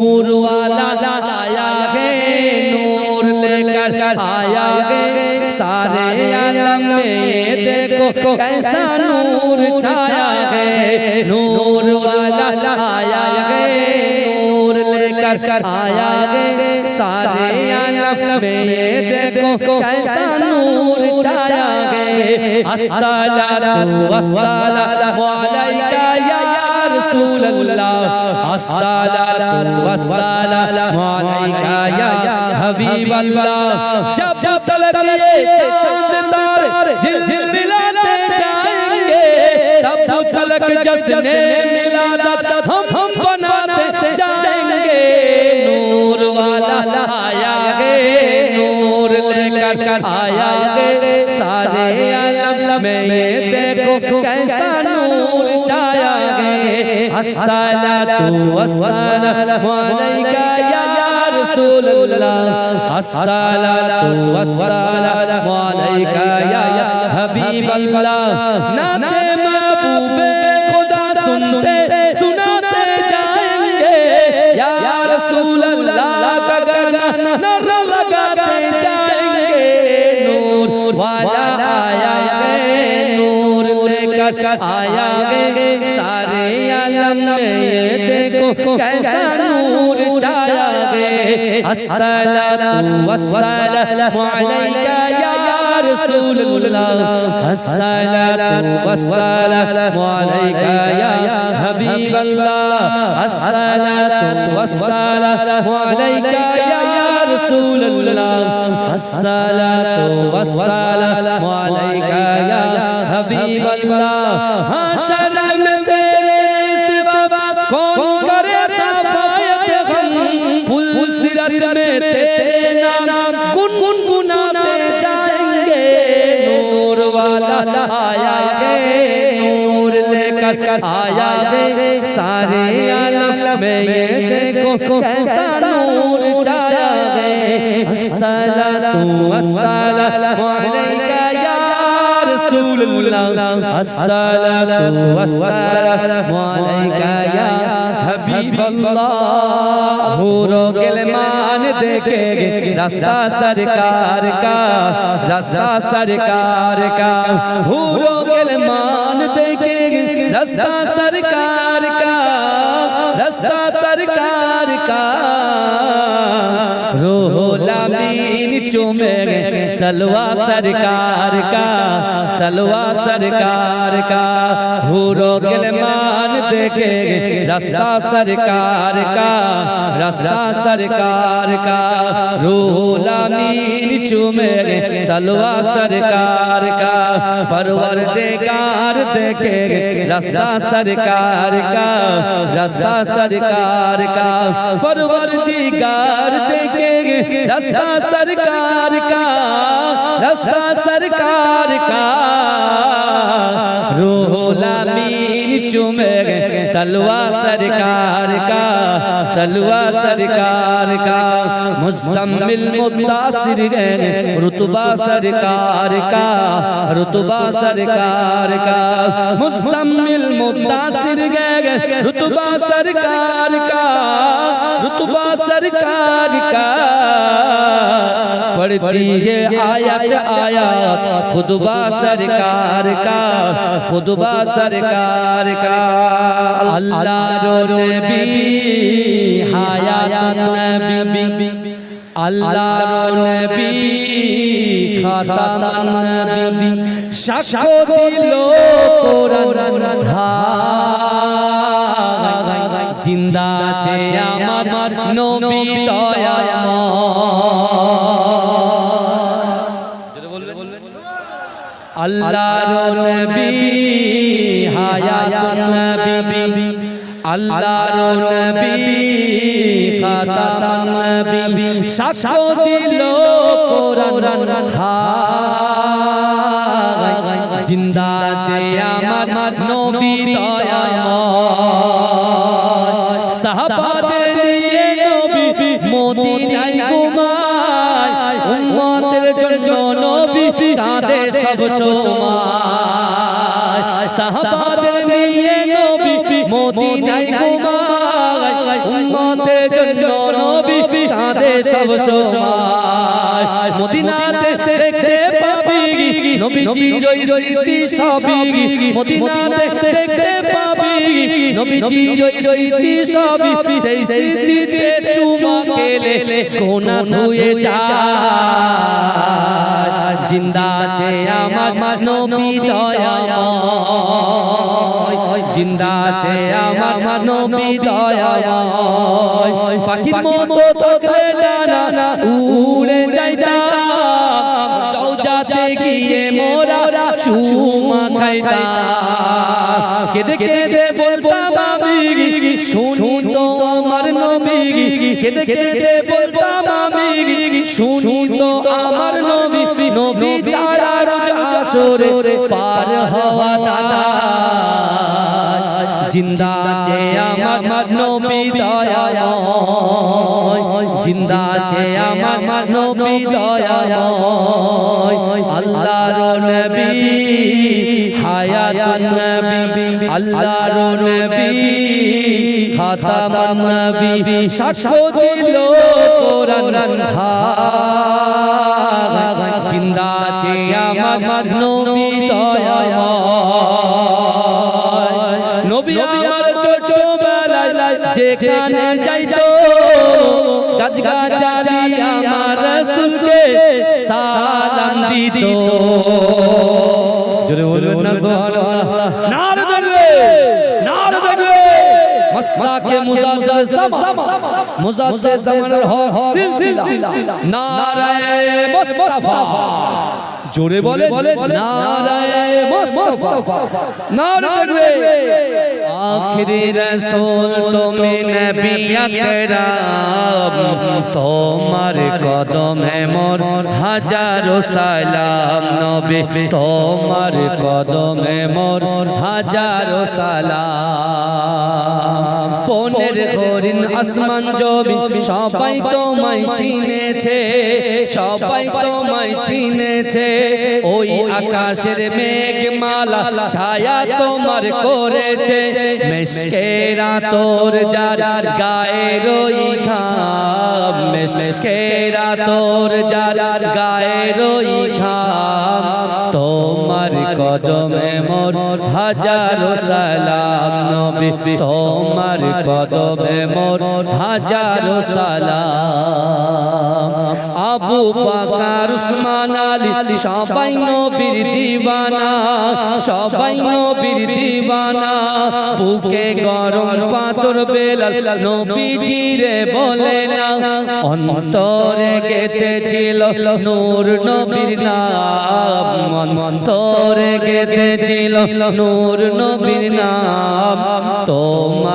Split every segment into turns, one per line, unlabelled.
نور والا آیا ہے نور لے کر آیا ہے سارے عالم میں دیکھو کیسا نور چھایا ہے نور والا آیا ہے نور لے کر آیا ہے سارے عالم میں دیکھو کیسا نور چھایا ہے السلام والسلام علیکہ یا رسول اللہ हबीब अल्लाह जब जब तलक ये चाँद झिल झिल मिलाते जाएँगे, तब तब तलक जश्न मिलादत लेकर आया है सारे आलम में ये देखो कैसा नूर छाया है अस्सलातु वस्सलामु अलैका या रसूल अल्लाह अस्सलातु वस्सलामु अलैका या हबीब अल्लाह नाते महबूबे لکھ آیا ہے سارے عالم میں یہ دیکھو کیسا نور چایا ہے السلام والسلام علیہ یا رسول اللہ السلام والسلام علیہ یا حبیب اللہ السلام والسلام علیہ یا رسول اللہ السلام والسلام علیہ सिरत में तेरे नाम गुन गुन गुनाते जाएंगे नूर वाला आया है नूर लेकर आया है सारे आलम में ये देखो कैसा नूर छाया है अस्सलातु वस्सलामु अलैका या रसूल अल्लाह अस्सलातु वस्सलामु अलैका या हबीब अल्लाह हुरो गिलमान देखेंगे रास्ता सरकार का रास्ता सरकार का हुरो गिलमान देखेंगे रास्ता सरकार का रास्ता सरकार का लामीन चूमेंगे तलवा सरकार का तलवा सरकार का। हुरो गिलमान देखेंगे रास्ता सरकार का रास्ता सरकार का। रोहो। लामीन चूमेंगे तलवा सरकार का। परवर देकार देखेंगे रास्ता सरकार का। रास्ता सरकार का। परवर दिगार देखेंगे रास्ता सरकार का रास्ता सरकार का रोला मीन चुमेंगे तलवा सरकार का तलवा सरकार का मुस्तमिल मुतासिर गए रुतबा सरकार का रुतबा सरकार का मुस्तमिल मुतासिर गए रुतबा सरकार का रुतबा सरकार का पढ़ती है आयत आयत खुदबा सरकार का खुदबा सरकार का अल्लाह रो नबी हायात नबी अल्लाह रो नबी खातम नबी शको दिलो কোরআন হায় জিন্দা আছে আমার নবী দয়াময় আল্লাহর নবী হায়াত নবী। আল্লাহর নবী খাতাম নবী। সাক্ষ্য দিল কোরআন হায় জিন্দা আছে আমার নবী দয়াময় জন্য নবী, তাদের সব সময়। সাহাবাদের নিয়ে নবী, মদিনায় ঘুমায়। উম্মতের জন্য নবী, তাদের সব সময়। মদিনাতে দেখতে পাবি নবীজি জয় জয়তি সবই মদিনাতে দেখতে পাবি। নবীজি জয় জয়তি সবই সেই স্মৃতিতে চুমা খেলে কোনা ধুয়ে যায়। জিন্দা আছে আমার নবী দয়াময়। জিন্দা আছে আমার নবী দয়াময়। পাখির মতো তোকে ডানা উড়ে চুমা খাইতা কেঁদে কেঁদে বলতাম আমি শুনি তো আমার নবী। কেঁদে কেঁদে বলতাম আমি শুনি তো আমার নবী। নবী। ছাড়া রোজ আসরে পার হওয়া দাদা জিন্দা আছে আমার নবী দয়াময়। জিন্দা আছে আমার নবী দয়াময়। আল্লাহর আল্লাহর নবী খাতামান নবী, সাক্ষ্য দিল কোরআন ভাগ জিন্দা আছে আমার নবী দয়াময়। নবী আমার ছোটবেলায় যেখানে যাইতো গাছ গাছালি আমার রাসূলকে সালাম দিত। জোরে বলুন না, সুবহানাল্লাহ নারে দেখবে নারে দেখবে মস্তাকে মুজাদ্দাদ জামা। মুজাদ্দাদ জামানের হক। সিলসিলা। নারায়ে মুস্তাফা। জোরে বলে নারায়ে মুস্তাফা। নারে দেখবে আখিরি রসুল তুমি নবী আকরাম তোমার কদমে মোর হাজারো সালাম। নবী তোমার কদমে মোর হাজারো সালাম। পনেরো হরিণ আসমান জমিন সবাই তোমায় চিনেছে সবাই তোমায় চিনেছে। ওই আকাশের মেঘমালা ছায়া তোমার করেছে। মেশকেরা তোর যার গায়ের ওই ঘাম মেশকেরা তোর যার গায়ে রই ঘাম তোমার কদমে মোর হাজারো সালাম। তোমার কদমে মোর হাজারো সালাম। আবু বাকার, উসমান আলী সবাই নবীর দিবানা সবাই নবীর দিবানা বুকে গরম পাথর বেলাল নবীজিরে বলে না অন্তরে গেতেছিল নূর নবীর নাম। অন্তরে গেতেছিল নূর নবীর নাম।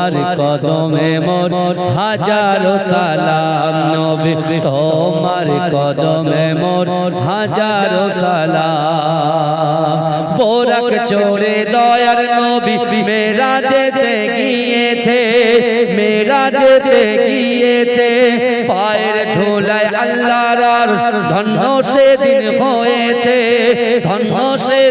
তোমার কদমে মোর হাজারো সালাম নবী তোমার কদমে মোর হাজারো সালাম। বোরাক চোরে দয়ার নবী মেরা যেতে গিয়েছে মেরা যেতে গিয়েছে। পায়ের ধুলায় আল্লাহর ধন্য সেদিন হয়েছে ধন্য হয়েছে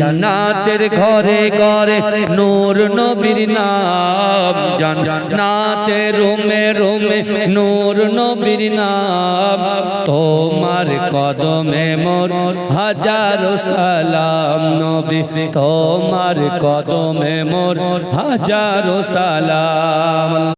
জান্নাতের ঘরে ঘরে নূর নবীর নাম জান্নাতের রোমে রোমে নূর নবীর নাম। তোমার কদমে মোর হাজারো সালাম নবী, তোমার কদমে মোর হাজারো সালাম।